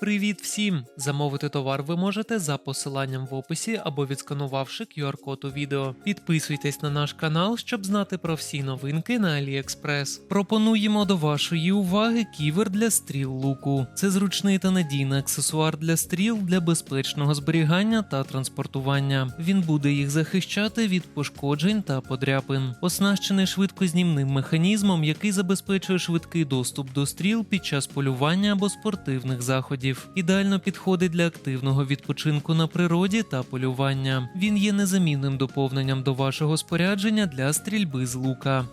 Привіт всім! Замовити товар ви можете за посиланням в описі або відсканувавши QR-код у відео. Підписуйтесь на наш канал, щоб знати про всі новинки на AliExpress. Пропонуємо до вашої уваги ківер для стріл луку. Це зручний та надійний аксесуар для стріл для безпечного зберігання та транспортування. Він буде їх захищати від пошкоджень та подряпин. Оснащений швидкознімним механізмом, який забезпечує швидкий доступ до стріл під час полювання або спортивних заходів. Ідеально підходить для активного відпочинку на природі та полювання. Він є незамінним доповненням до вашого спорядження для стрільби з лука.